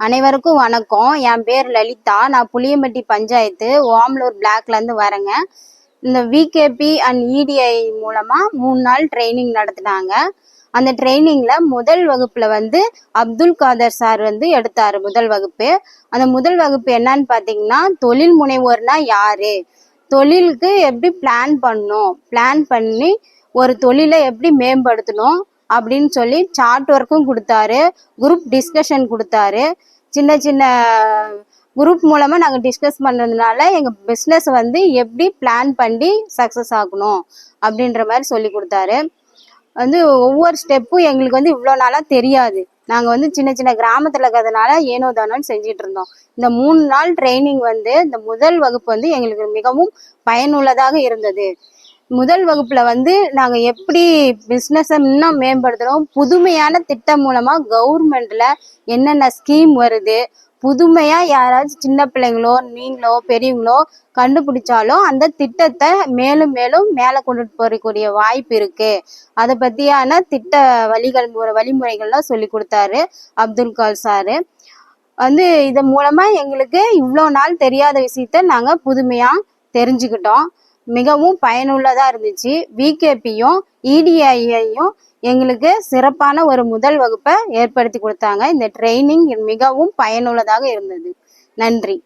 அனைவருக்கும் வணக்கம். என் பேர் லலிதா. நான் புளியம்பட்டி பஞ்சாயத்து ஓமலூர் பிளாக்லேருந்து வரேங்க. இந்த விகேபி அண்ட் இடிஐ மூலமாக மூணு நாள் ட்ரைனிங் நடத்தினாங்க. அந்த ட்ரைனிங்கில் முதல் வகுப்பில் வந்து அப்துல் காதர் சார் வந்து எடுத்தார் முதல் வகுப்பு. அந்த முதல் வகுப்பு என்னன்னு பார்த்தீங்கன்னா தொழில் முனைவோர்னா யார்? தொழிலுக்கு எப்படி பிளான் பண்ணணும்? பிளான் பண்ணி ஒரு தொழிலை எப்படி மேம்படுத்தணும்? அப்படின்னு சொல்லி சார்ட் ஒர்க்கும் கொடுத்தாரு. குரூப் டிஸ்கஷன் கொடுத்தாரு. சின்ன சின்ன குரூப் மூலமாக நாங்கள் டிஸ்கஸ் பண்ணதுனால எங்கள் பிஸ்னஸ் வந்து எப்படி பிளான் பண்ணி சக்ஸஸ் ஆகணும் அப்படின்ற மாதிரி சொல்லி கொடுத்தாரு. வந்து ஒவ்வொரு ஸ்டெப்பும் எங்களுக்கு வந்து இவ்வளோ நாளாக தெரியாது. நாங்கள் வந்து சின்ன சின்ன கிராமத்தில் இருக்கிறதுனால ஏனோ தானோன்னு செஞ்சிட்டு இருந்தோம். இந்த மூணு நாள் ட்ரைனிங் வந்து இந்த முதல் வகுப்பு வந்து எங்களுக்கு மிகவும் பயனுள்ளதாக இருந்தது. முதல் வகுப்புல வந்து நாங்க எப்படி பிசினஸ் இன்னும் மேம்படுத்துறோம் புதுமையான திட்டம் மூலமா கவர்மெண்ட்ல என்னென்ன ஸ்கீம் வருது புதுமையா யாராச்சும் சின்ன பிள்ளைங்களோ நீங்களோ பெரியவங்களோ கண்டுபிடிச்சாலும் அந்த திட்டத்தை மேலும் மேலும் மேலே கொண்டுட்டு போறக்கூடிய வாய்ப்பு இருக்கு. அதை பத்தியான திட்ட வழிகள் வழிமுறைகள்லாம் சொல்லி கொடுத்தாரு அப்துல் கால் சாரு. வந்து இதன் மூலமா எங்களுக்கு இவ்வளோ நாள் தெரியாத விஷயத்த நாங்கள் புதுமையா தெரிஞ்சுக்கிட்டோம். மிகவும் பயனுள்ளதா இருந்துச்சு. விகேபியும் இடிஐயையும் எங்களுக்கு சிறப்பான ஒரு முதல் வகுப்பை ஏற்படுத்தி கொடுத்தாங்க. இந்த ட்ரைனிங் மிகவும் பயனுள்ளதாக இருந்தது. நன்றி.